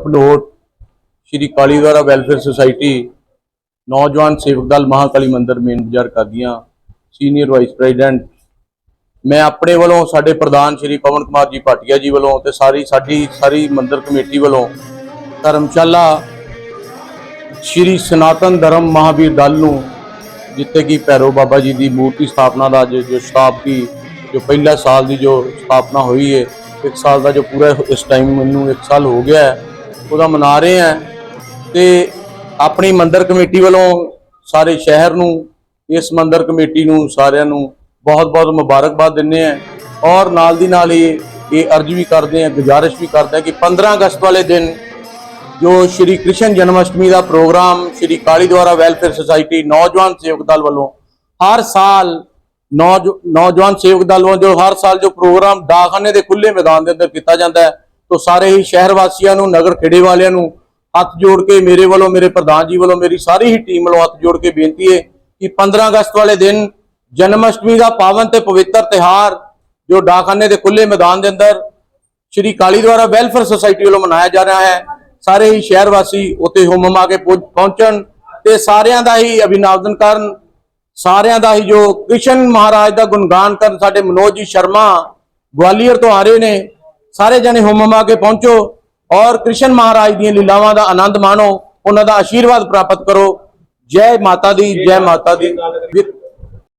Plot Shri Kaliwara welfare society, ਨੌਜਵਾਨ ਸੇਵਕ ਦਲ ਮਹਾਕਾਲੀ ਮੰਦਿਰ ਮੇਨ ਬਾਜ਼ਾਰ ਕਾਦੀਆਂ ਸੀਨੀਅਰ ਵਾਈਸ ਪ੍ਰੈਜ਼ੀਡੈਂਟ। ਮੈਂ ਆਪਣੇ ਵੱਲੋਂ ਸਾਡੇ ਪ੍ਰਧਾਨ ਸ਼੍ਰੀ ਪਵਨ ਕੁਮਾਰ ਜੀ ਭਾਟੀਆ ਜੀ ਵੱਲੋਂ ਤੇ ਸਾਰੀ ਸਾਡੀ ਸਾਰੀ ਮੰਦਿਰ ਕਮੇਟੀ ਵੱਲੋਂ ਧਰਮਸ਼ਾਲਾ ਸ਼੍ਰੀ ਸਨਾਤਨ ਧਰਮ ਮਹਾਵੀਰ ਦਲ ਨੂੰ ਜਿੱਥੇ ਕਿ ਭੈਰੋ ਬਾਬਾ ਜੀ ਦੀ ਮੂਰਤੀ ਸਥਾਪਨਾ ਦਾ ਅੱਜ ਜੋ ਸ਼ਤਾਬਦੀ ਜੋ ਪਹਿਲਾ ਸਾਲ ਦੀ ਜੋ ਸਥਾਪਨਾ ਹੋਈ ਹੈ ਇੱਕ ਸਾਲ ਦਾ ਜੋ ਪੂਰਾ ਇਸ ਟਾਈਮ ਮੈਨੂੰ ਇੱਕ ਸਾਲ ਹੋ ਗਿਆ ਹੈ, ਉਹਦਾ ਮਨਾ ਰਹੇ ਹਾਂ। ਤੇ ਆਪਣੀ ਮੰਦਰ ਕਮੇਟੀ ਵੱਲੋਂ ਸਾਰੇ ਸ਼ਹਿਰ ਨੂੰ, ਇਸ ਮੰਦਰ ਕਮੇਟੀ ਨੂੰ ਸਾਰਿਆਂ ਨੂੰ ਬਹੁਤ-ਬਹੁਤ ਮੁਬਾਰਕਬਾਦ ਦਿੰਦੇ ਹਾਂ। ਔਰ ਨਾਲ ਦੀ ਨਾਲ ਹੀ ਇਹ ਅਰਜ਼ ਵੀ ਕਰਦੇ ਹਾਂ, ਗੁਜ਼ਾਰਿਸ਼ ਵੀ ਕਰਦੇ ਹਾਂ ਕਿ 15 ਅਗਸਤ ਵਾਲੇ ਦਿਨ ਜੋ ਸ਼੍ਰੀ ਕ੍ਰਿਸ਼ਨ ਜਨਮ ਅਸ਼ਟਮੀ ਦਾ ਪ੍ਰੋਗਰਾਮ ਸ਼੍ਰੀ ਕਾਲੀ ਦੁਆਰਾ ਵੈਲਫੇਅਰ ਸੁਸਾਇਟੀ ਨੌਜਵਾਨ ਸੇਵਕ ਦਲ ਵੱਲੋਂ ਹਰ ਸਾਲ ਨੌਜ- ਨੌਜਵਾਨ ਸੇਵਕ ਦਲ ਵੱਲੋਂ ਜੋ ਹਰ ਸਾਲ ਜੋ ਪ੍ਰੋਗਰਾਮ ਡਾਕਖਾਨੇ ਦੇ ਖੁੱਲੇ ਮੈਦਾਨ ਦੇ ਅੰਦਰ ਕੀਤਾ ਜਾਂਦਾ ਹੈ, ਤੋਂ ਸਾਰੇ ਹੀ ਸ਼ਹਿਰ ਵਾਸੀਆਂ ਨੂੰ, ਨਗਰ ਖੇੜੇ ਵਾਲਿਆਂ ਨੂੰ ਹੱਥ ਜੋੜ ਕੇ ਮੇਰੇ ਵੱਲੋਂ, ਮੇਰੇ ਪ੍ਰਧਾਨ ਜੀ ਵੱਲੋਂ, ਮੇਰੀ ਸਾਰੀ ਹੀ ਟੀਮ ਵੱਲੋਂ ਹੱਥ ਜੋੜ ਕੇ ਬੇਨਤੀ ਹੈ ਕਿ 15 ਅਗਸਤ ਵਾਲੇ ਦਿਨ ਜਨਮ ਅਸ਼ਟਮੀ ਦਾ ਪਾਵਨ ਤੇ ਪਵਿੱਤਰ ਤਿਹਾਰ ਜੋ ਡਾਕਖਾਨੇ ਦੇ ਖੁੱਲੇ ਮੈਦਾਨ ਦੇ ਅੰਦਰ ਸ਼੍ਰੀ ਕਾਲੀ ਦੁਆਰਾ ਵੈਲਫੇਅਰ ਸੁਸਾਇਟੀ ਵੱਲੋਂ ਮਨਾਇਆ ਜਾ ਰਿਹਾ ਹੈ ਸਾਰੇ ਹੀ ਸ਼ਹਿਰ ਵਾਸੀ ਉੱਥੇ ਹੁਮਮ ਆ ਕੇ ਪਹੁੰਚਣ ਤੇ ਸਾਰਿਆਂ ਦਾ ਹੀ ਅਭਿਨੰਦਨ ਕਰਨ, ਸਾਰਿਆਂ ਦਾ ਹੀ ਜੋ ਕ੍ਰਿਸ਼ਨ ਮਹਾਰਾਜ ਦਾ ਗੁਣਗਾਨ ਕਰਨ, ਸਾਡੇ ਮਨੋਜ ਜੀ ਸ਼ਰਮਾ ਗਵਾਲੀਅਰ ਤੋਂ ਆ ਰਹੇ ਨੇ, ਸਾਰੇ ਜਣੇ ਹੁਮਮ ਆ ਕੇ ਪਹੁੰਚੋ ਔਰ ਕ੍ਰਿਸ਼ਨ ਮਹਾਰਾਜ ਦੀਆਂ ਲੀਲਾਵਾਂ ਦਾ ਆਨੰਦ ਮਾਣੋ, ਉਹਨਾਂ ਦਾ ਆਸ਼ੀਰਵਾਦ ਪ੍ਰਾਪਤ ਕਰੋ। ਜੈ ਮਾਤਾ ਦੀ, ਜੈ ਮਾਤਾ ਦੀ।